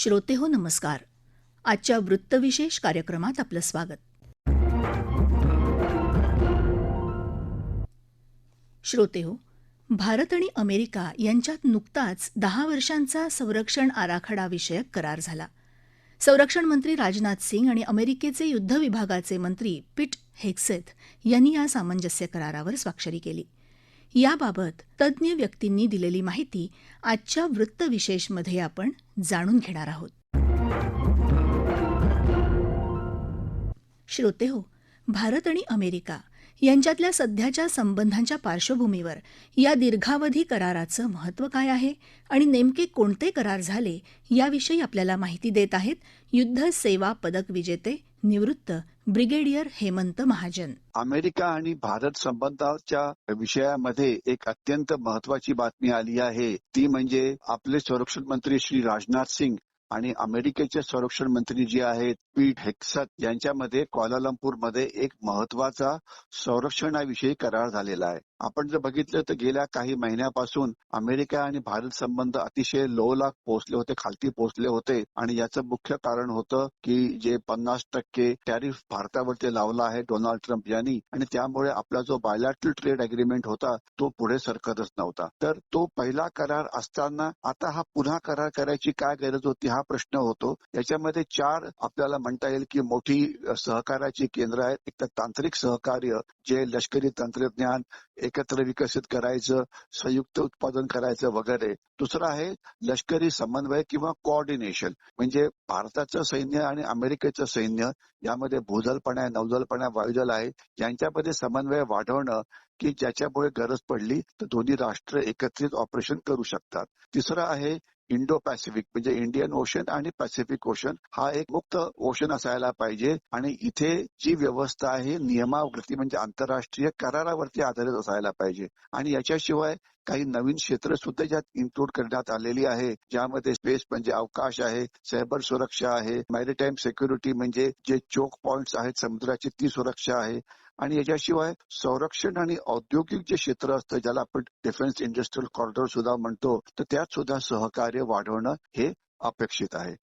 श्रोते हो नमस्कार. आजच्या वृत्तविशेष कार्यक्रमात आपलं स्वागत. श्रोते हो भारत आणि अमेरिका यांच्यात नुकताच दहा वर्षांचा संरक्षण आराखडा विषयक करार झाला. संरक्षण मंत्री राजनाथ सिंग आणि अमेरिकेचे युद्ध विभागाचे मंत्री पिट हेक्सेथ यांनी या सामंजस्य करारावर स्वाक्षरी केली. याबाबत तज्ज्ञ व्यक्तींनी दिलेली माहिती आजच्या वृत्तविशेषमध्ये आपण जाणून घेणार आहोत. श्रोते हो भारत आणि अमेरिका यांच्यातल्या सध्याच्या संबंधांच्या पार्श्वभूमीवर या दीर्घावधी कराराचं महत्त्व काय आहे आणि नेमके कोणते करार झाले याविषयी आपल्याला माहिती देत आहेत युद्ध सेवा पदक विजेते निवृत्त ब्रिगेडियर हेमंत महाजन. अमेरिका आणि भारत संबंधाच्या विषयामध्ये एक अत्यंत महत्वाची बातमी आली आहे. ती म्हणजे आपले संरक्षण मंत्री श्री राजनाथ सिंग आणि अमेरिकेचे संरक्षण मंत्री जे आहेत पीट हेक्सत यांच्यामध्ये मध्ये एक महत्त्वाचा संरक्षणाविषयी करार झालेला आहे. आपण जर बघितलं तर गेल्या काही महिन्यापासून अमेरिका आणि भारत संबंध अतिशय लो ला पोहोचले होते खालती पोहोचले होते. आणि याचं मुख्य कारण होतं की जे पन्नास टक्के टॅरिफ भारतावरती लावला आहे डोनाल्ड ट्रम्प यांनी. आणि त्यामुळे आपला जो बायलॅटल ट्रेड अग्रीमेंट होता तो पुढे सरकतच नव्हता. तर तो पहिला करार असताना आता हा पुन्हा करार करायची काय गरज होती हा हा प्रश्न होतो. याच्यामध्ये चार आपल्याला म्हणता येईल की मोठी सहकार्याची केंद्र आहेत. एक तर तांत्रिक सहकार्य जे लष्करी तंत्रज्ञान एकत्र विकसित करायचं संयुक्त उत्पादन करायचं वगैरे. दुसरं आहे लष्करी समन्वय किंवा कोऑर्डिनेशन म्हणजे भारताचं सैन्य आणि अमेरिकेचं सैन्य यामध्ये भूदलपण आहे नौदलपण आहे वायुदल आहे. यांच्यामध्ये समन्वय वाढवणं की ज्याच्यामुळे गरज पडली तर दोन्ही राष्ट्र एकत्रित ऑपरेशन करू शकतात. तिसरं आहे इंडो पॅसिफिक म्हणजे इंडियन ओशन आणि पॅसिफिक ओशन हा एक मुक्त ओशन असायला पाहिजे. आणि इथे जी व्यवस्था आहे नियमावरती म्हणजे आंतरराष्ट्रीय करारावरती आधारित असायला पाहिजे. आणि याच्याशिवाय काही नवीन क्षेत्र सुद्धा ज्यात इन्क्लूड करण्यात आलेली आहे ज्यामध्ये स्पेस म्हणजे अवकाश आहे सायबर सुरक्षा आहे मॅरिटाईम सेक्युरिटी म्हणजे जे चोक पॉइंट्स आहेत समुद्राची ती सुरक्षा आहे. आणि याच्याशिवाय संरक्षण आणि औद्योगिक जे क्षेत्र असतं ज्याला आपण डिफेन्स इंडस्ट्रियल कॉरिडॉर सुद्धा म्हणतो तर त्यात सुद्धा सहकार्य वाढवणं हे अपेक्षित आहे.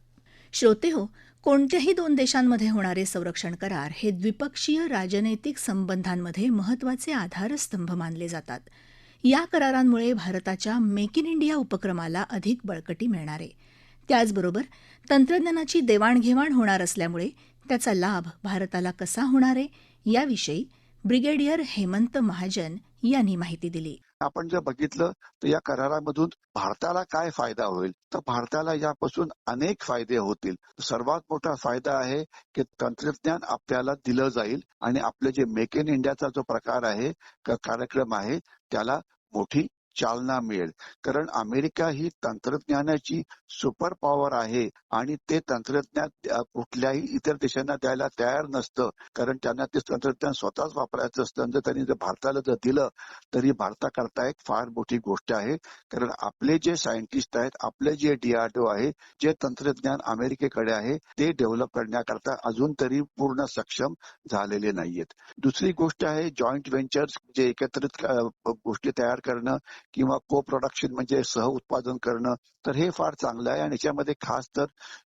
श्रोते हो कोणत्याही दोन देशांमध्ये होणारे संरक्षण करार हे द्विपक्षीय राजनैतिक संबंधांमध्ये महत्त्वाचे आधारस्तंभ मानले जातात. या करारांमुळे भारताच्या मेक इन इंडिया उपक्रमाला अधिक बळकटी मिळणार. आहे त्याचबरोबर तंत्रज्ञानाची देवाणघेवाण होणार असल्यामुळे त्याचा लाभ भारताला कसा होणार आहे याविषयी ब्रिगेडियर हेमंत महाजन यांनी माहिती दिली. आपण जर बघितलं तर या करारामधून भारताला काय फायदा होईल? तर भारताला यापासून अनेक फायदे होतील. सर्वात मोठा फायदा आहे की तंत्रज्ञान आपल्याला दिलं जाईल आणि आपले जे मेक इन इंडियाचा जो प्रकार आहे कार्यक्रम आहे त्याला मोठी चालना मिळेल. कारण अमेरिका ही तंत्रज्ञानाची सुपर पॉवर आहे आणि ते तंत्रज्ञान कुठल्याही इतर देशांना द्यायला तयार नसतं. कारण त्यांना ते तंत्रज्ञान स्वतःच वापरायचं असतं जर त्यांनी जर भारताला जर दिलं तरी भारताकरता एक फार मोठी गोष्ट आहे. कारण आपले जे सायंटिस्ट आहेत आपले जे डीआरडीओ आहे जे तंत्रज्ञान अमेरिकेकडे आहे ते डेव्हलप करण्याकरता अजून तरी पूर्ण सक्षम झालेले नाहीयेत. दुसरी गोष्ट आहे जॉईंट व्हेंचर्स जे एकत्रित गोष्टी तयार करणं किंवा को प्रोडक्शन म्हणजे सह उत्पादन करणं तर हे फार चांगलं आहे. आणि याच्यामध्ये खास तर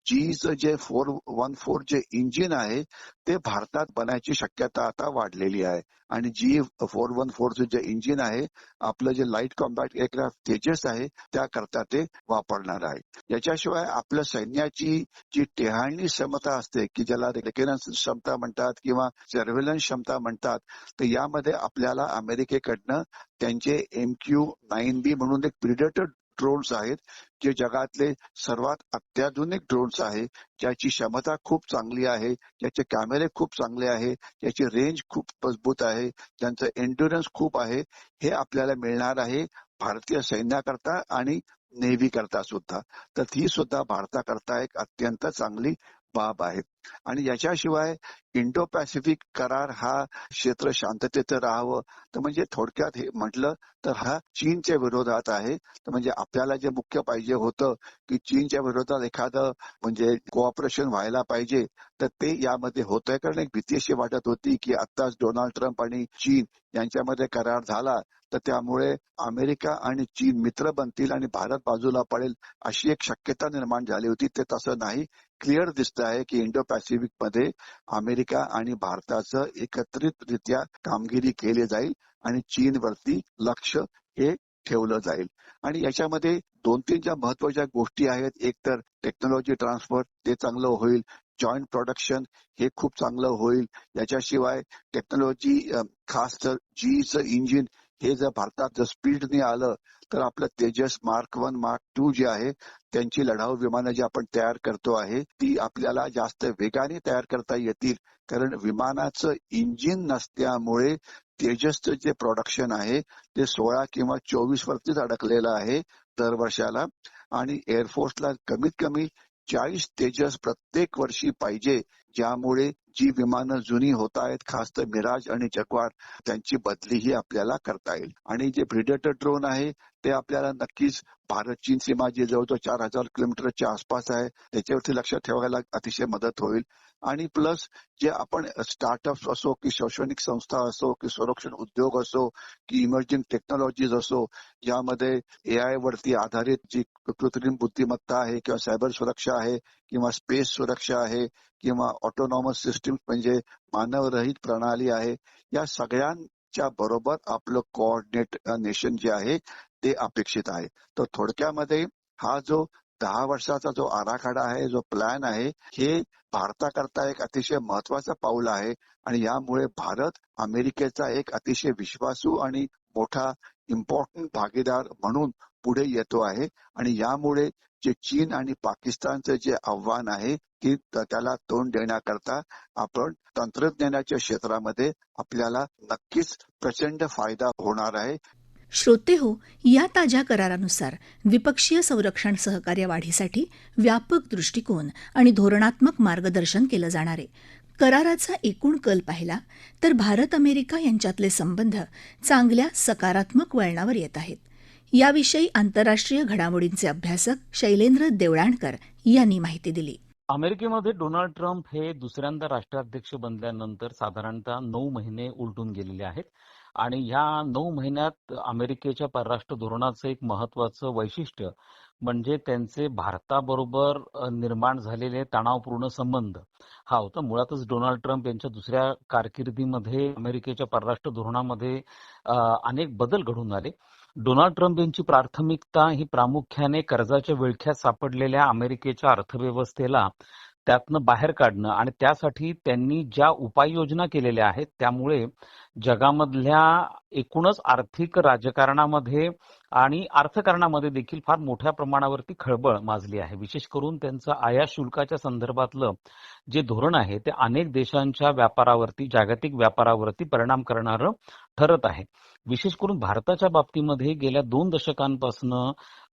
जीचं जे फोर वन फोर जे इंजिन आहे ते भारतात बनायची शक्यता आता वाढलेली आहे. आणि जी फोर वन फोरचं जे इंजिन आहे आपलं जे लाइट कॉम्बॅट एअरक्राफ्ट तेजस आहे त्याकरता ते वापरणार आहे. याच्याशिवाय आपल्या सैन्याची जी टेहाळणी क्षमता असते की ज्याला रेकनेन्स क्षमता म्हणतात किंवा सर्व्हेलन्स क्षमता म्हणतात तर यामध्ये आपल्याला अमेरिकेकडनं त्यांचे एम क्यू नाईन बी म्हणून एक प्रिडेटर ड्रोन्स आहेत जे जगातले सर्वात अत्याधुनिक ड्रोन्स आहे ज्याची क्षमता खूप चांगली आहे ज्याचे कॅमेरे खूप चांगले आहे त्याची रेंज खूप मजबूत आहे त्यांचं एन्ड्युरन्स खूप आहे हे आपल्याला मिळणार आहे भारतीय सैन्याकरता आणि नेव्ही करता सुद्धा. तर ती सुद्धा भारताकरता एक अत्यंत चांगली बाब आहे. आणि याच्याशिवाय इंडो पॅसिफिक करार हा क्षेत्र शांततेत राहावं. तर म्हणजे थोडक्यात हे म्हटलं तर हा चीनच्या विरोधात आहे. तर म्हणजे आपल्याला जे मुख्य पाहिजे होतं की चीनच्या विरोधात एखादं म्हणजे कोऑपरेशन व्हायला पाहिजे तर ते यामध्ये होतंय. कारण एक भीती अशी वाटत होती की आत्ताच डोनाल्ड ट्रम्प आणि चीन यांच्यामध्ये करार झाला तर त्यामुळे अमेरिका आणि चीन मित्र बनतील आणि भारत बाजूला पडेल अशी एक शक्यता निर्माण झाली होती. ते तसं नाही. क्लिअर दिसत आहे की इंडो पॅसिफिकमध्ये अमेरिका आणि भारताचं एकत्रितरित्या कामगिरी केली जाईल आणि चीनवरती लक्ष हे ठेवलं जाईल. आणि याच्यामध्ये दोन तीन ज्या महत्त्वाच्या गोष्टी आहेत एक तर टेक्नॉलॉजी ट्रान्सफर ते चांगलं होईल. जॉईंट प्रोडक्शन हे खूप चांगलं होईल. याच्याशिवाय टेक्नॉलॉजी खास तर जीचं इंजिन हे जर भारतात जर स्पीडने आलं तर आपलं Tejas mark one mark two जे आहे त्यांची लढाऊ विमानं जी आपण तयार करतो आहे ती आपल्याला जास्त वेगाने तयार करता येतील. कारण विमानाचं इंजिन नसल्यामुळे तेजसचं जे प्रोडक्शन आहे ते सोळा किंवा चोवीस वरतीच अडकलेलं आहे दर वर्षाला आणि एअरफोर्सला कमीत कमी चाळीस तेजस प्रत्येक वर्षी पाहिजे ज्यामुळे जी विमानं जुनी होत आहेत खास तर मिराज आणि जगवार त्यांची बदलीही आपल्याला करता येईल. आणि जे प्रिडेटर ड्रोन आहे ते आपल्याला नक्कीच भारत चीन सीमा जी जवळजवळ चार हजार किलोमीटरच्या आसपास आहे त्याच्यावरती लक्ष ठेवायला अतिशय मदत होईल. आणि प्लस जे आपण स्टार्टअप असो की शैक्षणिक संस्था असो की संरक्षण उद्योग असो की इमर्जिंग टेक्नॉलॉजीज असो यामध्ये ए आय वरती आधारित जी कृत्रिम बुद्धिमत्ता आहे किंवा सायबर सुरक्षा आहे किंवा स्पेस सुरक्षा आहे किंवा ऑटोनॉमस सिस्टीम म्हणजे मानवरहित प्रणाली आहे या सगळ्यांच्या बरोबर आपलं कोऑर्डिनेट नेशन जे आहे ते अपेक्षित आहे. तर थोडक्यामध्ये हा जो दहा वर्षाचा जो आराखडा आहे जो प्लॅन आहे हे भारताकरता एक अतिशय महत्वाचं पाऊल आहे आणि यामुळे भारत अमेरिकेचा एक अतिशय विश्वासू आणि मोठा इम्पॉर्टंट भागीदार म्हणून पुढे येतो आहे. आणि यामुळे जे चीन आणि पाकिस्तानचं जे आव्हान आहे की त्याला तोंड देण्याकरता आपण तंत्रज्ञानाच्या क्षेत्रामध्ये आपल्याला नक्कीच प्रचंड फायदा होणार आहे. श्रोते हो या ताज्या करारानुसार द्विपक्षीय संरक्षण सहकार्य वाढीसाठी व्यापक दृष्टिकोन आणि धोरणात्मक मार्गदर्शन केलं जाणार आहे. कराराचा एकूण कल पाहिला तर भारत अमेरिका यांच्यातले संबंध चांगल्या सकारात्मक वळणावर येत आहेत. याविषयी आंतरराष्ट्रीय घडामोडींचे अभ्यासक शैलेंद्र देवळाणकर यांनी माहिती दिली. अमेरिकेमध्ये डोनाल्ड ट्रम्प हे दुसऱ्यांदा राष्ट्राध्यक्ष बनल्यानंतर साधारणतः नऊ महिने उलटून गेलेले आहेत. आणि ह्या नऊ महिन्यात अमेरिकेच्या परराष्ट्र धोरणाचं एक महत्वाचं वैशिष्ट्य म्हणजे त्यांचे भारताबरोबर निर्माण झालेले तणावपूर्ण संबंध. हा होता मुळातच डोनाल्ड ट्रम्प यांच्या दुसऱ्या कारकिर्दीमध्ये अमेरिकेच्या परराष्ट्र धोरणामध्ये अनेक बदल घडून आले. डोनाल्ड ट्रम्प यांची प्राथमिकता ही प्रामुख्याने कर्जाच्या विळख्यात सापडलेल्या अमेरिकेच्या अर्थव्यवस्थेला त्यातनं बाहेर काढणं आणि त्यासाठी त्यांनी ज्या उपाययोजना केलेल्या आहेत त्यामुळे जगामधल्या एकूणच आर्थिक राजकारणामध्ये आणि अर्थकारणामध्ये देखील फार मोठ्या प्रमाणावरती खळबळ माजली आहे. विशेष करून त्यांचं आयात शुल्काच्या संदर्भातलं जे धोरण आहे ते अनेक देशांच्या व्यापारावरती जागतिक व्यापारावरती परिणाम करणारं ठरत आहे. विशेष करून भारताच्या बाबतीमध्ये गेल्या दोन दशकांपासून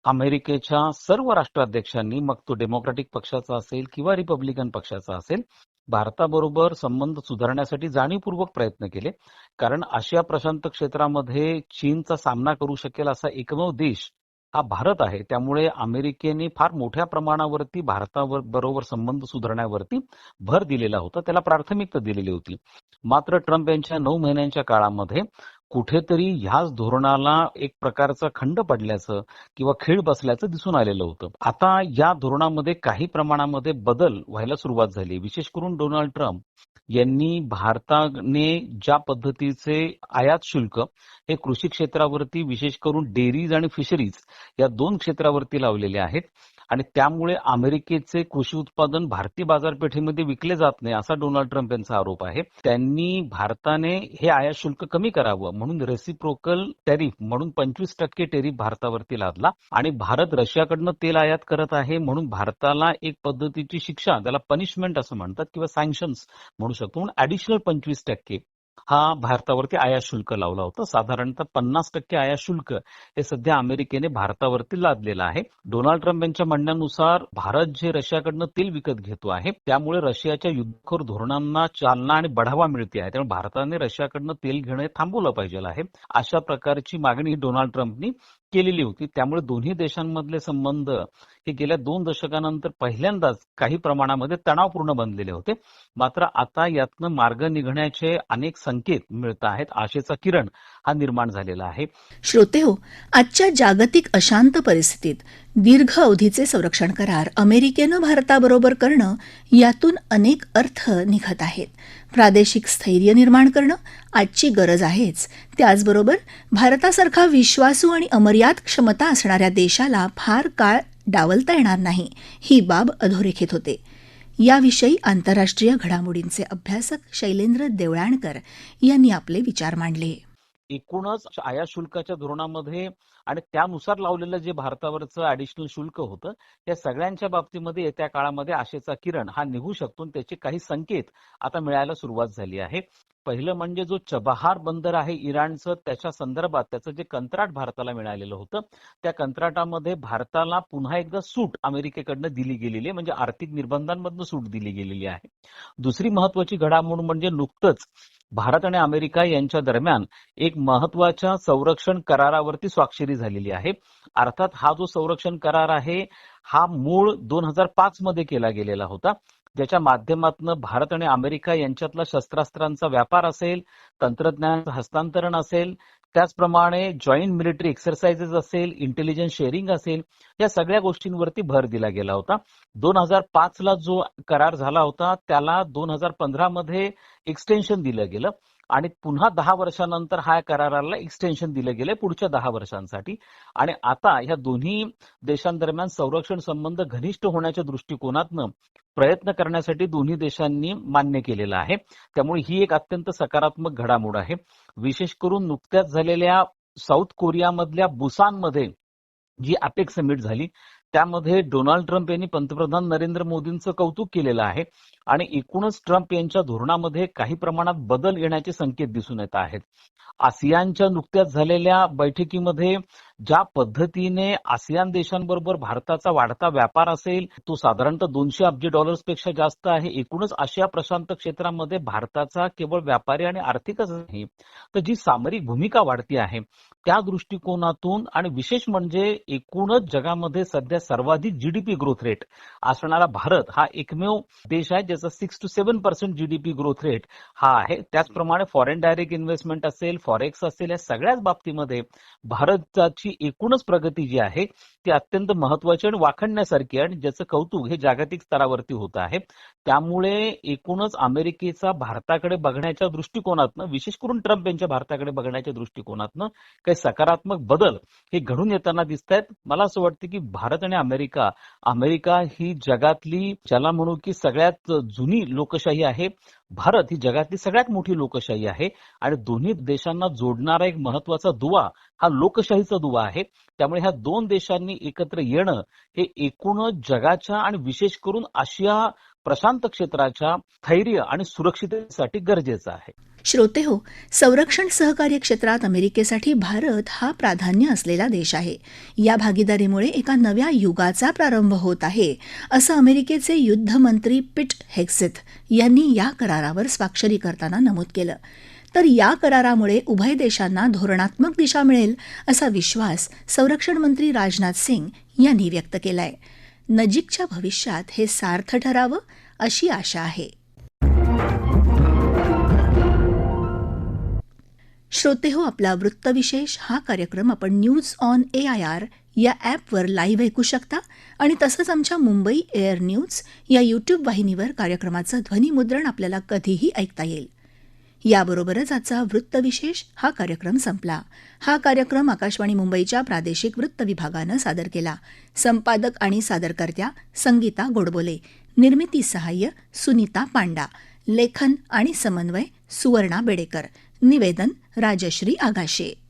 अमेरिकेच्या सर्व राष्ट्राध्यक्षांनी मग तो डेमोक्रॅटिक पक्षाचा असेल किंवा रिपब्लिकन पक्षाचा असेल भारताबरोबर संबंध सुधारण्यासाठी जाणीवपूर्वक प्रयत्न केले. कारण आशिया प्रशांत क्षेत्रामध्ये चीनचा सामना करू शकेल असा एकमेव देश हा भारत आहे. त्यामुळे अमेरिकेने फार मोठ्या प्रमाणावरती भारतावर बरोबर संबंध सुधारण्यावरती भर दिलेला होता. त्याला प्राथमिकता दिलेली होती. मात्र ट्रम्प यांच्या नऊ महिन्यांच्या काळामध्ये कुठेतरी ह्याच धोरणाला एक प्रकारचा खंड पडल्याचं किंवा खीळ बसल्याचं दिसून आलेलं होतं. आता या धोरणामध्ये काही प्रमाणामध्ये बदल व्हायला सुरुवात झाली. विशेष करून डोनाल्ड ट्रम्प यांनी भारताने ज्या पद्धतीचे आयात शुल्क हे कृषी क्षेत्रावरती विशेष करून डेअरीज आणि फिशरीज या दोन क्षेत्रावरती लावलेले आहेत. आणि त्यामुळे अमेरिकेचे कृषी उत्पादन भारतीय बाजारपेठेमध्ये विकले जात नाही असा डोनाल्ड ट्रम्प यांचा आरोप आहे. त्यांनी भारताने हे आयात शुल्क कमी करावं म्हणून रेसिप्रोकल टॅरिफ म्हणून पंचवीस टक्के टेरिफ भारतावरती लादला आणि भारत रशियाकडनं तेल आयात करत आहे म्हणून भारताला एक पद्धतीची शिक्षा त्याला पनिशमेंट असं म्हणतात किंवा सँक्शन्स म्हणू शकतो. म्हणून ऍडिशनल पंचवीस टक्के हा भारतावरती आयात शुल्क लावला होता. साधारणतः पन्नास टक्के आयात शुल्क हे सध्या अमेरिकेने भारतावरती लादलेलं आहे. डोनाल्ड ट्रम्प यांच्या म्हणण्यानुसार भारत जे रशियाकडनं तेल विकत घेतो आहे त्यामुळे रशियाच्या युद्धखोर धोरणांना चालना आणि बढावा मिळते आहे. त्यामुळे भारताने रशियाकडनं तेल घेणं थांबवलं पाहिजे आहे. अशा प्रकारची मागणी डोनाल्ड ट्रम्पनी केलेली होती. त्यामुळे दोन्ही देशांमधले संबंध हे गेल्या दोन दशकानंतर पहिल्यांदाच काही प्रमाणामध्ये तणावपूर्ण बनलेले होते. मात्र आता यातनं मार्ग निघण्याचे अनेक संकेत मिळत आहेत. आशेचा किरण हा निर्माण झालेला आहे. श्रोते हो आजच्या जागतिक अशांत परिस्थितीत दीर्घ अवधीचे संरक्षण करार अमेरिकेनं भारताबरोबर करणं यातून अनेक अर्थ निघत आहेत. प्रादेशिक स्थैर्य निर्माण करणं आजची गरज आहेच. त्याचबरोबर भारतासारखा विश्वासू आणि अमर्याद क्षमता असणाऱ्या देशाला फार काळ डावलता येणार नाही ही बाब अधोरेखित होते. याविषयी आंतरराष्ट्रीय घडामोडींचे अभ्यासक शैलेंद्र देवळाणकर यांनी आपले विचार मांडले. एकूणच आयात शुल्काच्या धोरणामध्ये आणि त्यानुसार लावलेलं जे भारतावरचं ऍडिशनल शुल्क होतं त्या सगळ्यांच्या बाबतीमध्ये येत्या काळामध्ये आशेचा किरण हा निघू शकतो त्याचे काही संकेत आता मिळायला सुरुवात झाली आहे. पहिलं म्हणजे जो चबहार बंदर आहे इराणचं त्याच्या संदर्भात त्याचं जे कंत्राट भारताला मिळालेलं होतं त्या कंत्राटामध्ये भारताला पुन्हा एकदा सूट अमेरिकेकडनं दिली गेलेली आहे म्हणजे आर्थिक निर्बंधांमधनं सूट दिली गेलेली आहे. दुसरी महत्वाची घडामोड म्हणजे नुकतंच भारत आणि अमेरिका यांच्या दरम्यान एक महत्त्वाच्या संरक्षण करारावरती स्वाक्षरी झालेली आहे. अर्थात हा जो संरक्षण करार आहे हा मूळ दोन हजार पाच मध्ये केला गेलेला होता. ज्याच्या माध्यमातून भारत आणि अमेरिका यांच्यातला शस्त्रास्त्रांचा व्यापार असेल तंत्रज्ञानाचं हस्तांतरण असेल त्याचप्रमाणे जॉईंट मिलिटरी एक्सरसाइजेस असेल इंटेलिजन्स शेअरिंग असेल या सगळ्या गोष्टींवरती भर दिला गेला होता. दोन हजार पाच ला जो करार झाला होता त्याला दोन हजार पंधरा मध्ये एक्सटेन्शन दिलं गेलं. आणि पुन्हा दहा वर्षानंतर हा कराराला एक्सटेन्शन दिलं गेलं पुढच्या दहा वर्षांसाठी. आणि आता ह्या दोन्ही देशांदरम्यान संरक्षण संबंध घनिष्ठ होण्याच्या दृष्टिकोनातनं प्रयत्न करण्यासाठी दोन्ही देशांनी मान्य केलेलं आहे. त्यामुळे ही एक अत्यंत सकारात्मक घडामोड आहे. विशेष करून नुकत्याच झालेल्या साऊथ कोरियामधल्या बुसानमध्ये जी अपेक्स समिट झाली त्यामध्ये डोनाल्ड ट्रम्प यांनी पंतप्रधान नरेंद्र मोदींचं कौतुक केलेलं आहे आणि एकूणच ट्रम्प यांच्या धोरणामध्ये काही प्रमाणात बदल येण्याचे संकेत दिसून येत आहेत. आसियानच्या नुकत्याच झालेल्या बैठकीमध्ये ज्या पद्धतीने आसियान देशांबरोबर भारताचा वाढता व्यापार असेल तो साधारणतः दोनशे अब्ज डॉलर्सपेक्षा जास्त आहे. एकूणच आशिया प्रशांत क्षेत्रामध्ये भारताचा केवळ व्यापारी आणि आर्थिकच नाही तर जी सामरिक भूमिका वाढती आहे त्या दृष्टिकोनातून आणि विशेष म्हणजे एकूणच जगामध्ये सध्या सर्वाधिक जीडीपी ग्रोथ रेट असणारा भारत हा एकमेव देश आहे ज्याचा six two seven percent GDP growth rate हा आहे. त्याचप्रमाणे फॉरेन डायरेक्ट इन्व्हेस्टमेंट असेल फॉरेक्स असेल या सगळ्याच बाबतीमध्ये भारताची एकूणच प्रगती जी आहे ती अत्यंत महत्वाची आणि वाखणण्यासारखी आहे आणि ज्याचं कौतुक हे जागतिक स्तरावरती होत आहे. त्यामुळे एकूणच अमेरिकेचा भारताकडे बघण्याच्या दृष्टिकोनातनं विशेष करून ट्रम्प यांच्या भारताकडे बघण्याच्या दृष्टिकोनातनं काही सकारात्मक बदल हे घडून येताना दिसत आहेत मला असं वाटतं की भारत आणि अमेरिका अमेरिका ही जगातली ज्याला म्हणू की सगळ्यात जुनी लोकशाही आहे भारत ही जगातली सगळ्यात मोठी लोकशाही आहे आणि दोन्ही देशांना जोडणारा एक महत्त्वाचा दुवा हा लोकशाहीचा दुवा आहे. त्यामुळे ह्या दोन देशांनी एकत्र येणं हे एकूणच जगाच्या आणि विशेष करून आशिया प्रशांत क्षेत्राच्या स्थैर्य आणि सुरक्षिततेसाठी गरजेचं आहे. श्रोते हो संरक्षण सहकार्य क्षेत्रात अमेरिकेसाठी भारत हा प्राधान्य असलेला देश आहे. या भागीदारीमुळे एका नव्या युगाचा प्रारंभ होत आहे असं अमेरिकेचे युद्धमंत्री पिट हेक्सेथ यांनी या करारावर स्वाक्षरी करताना नमूद केलं. तर या करारामुळे उभय देशांना धोरणात्मक दिशा मिळेल असा विश्वास संरक्षण मंत्री राजनाथ सिंग यांनी व्यक्त केलाय. नजीकच्या भविष्यात हे सार्थ ठरावं अशी आशा आहे. श्रोते हो आपला वृत्तविशेष हा कार्यक्रम आपण news on A I R या ॲपवर लाईव्ह ऐकू शकता आणि तसंच आमच्या मुंबई एअर न्यूज या यूट्यूब वाहिनीवर कार्यक्रमाचं ध्वनिमुद्रण आपल्याला कधीही ऐकता येईल. याबरोबरच आजचा वृत्तविशेष हा कार्यक्रम संपला. हा कार्यक्रम आकाशवाणी मुंबईच्या प्रादेशिक वृत्त विभागानं सादर केला. संपादक आणि सादरकर्त्या संगीता गोडबोले. निर्मिती सहाय्य सुनीता पांडा. लेखन आणि समन्वय सुवर्णा बेडेकर. निवेदन राजश्री आगाशे.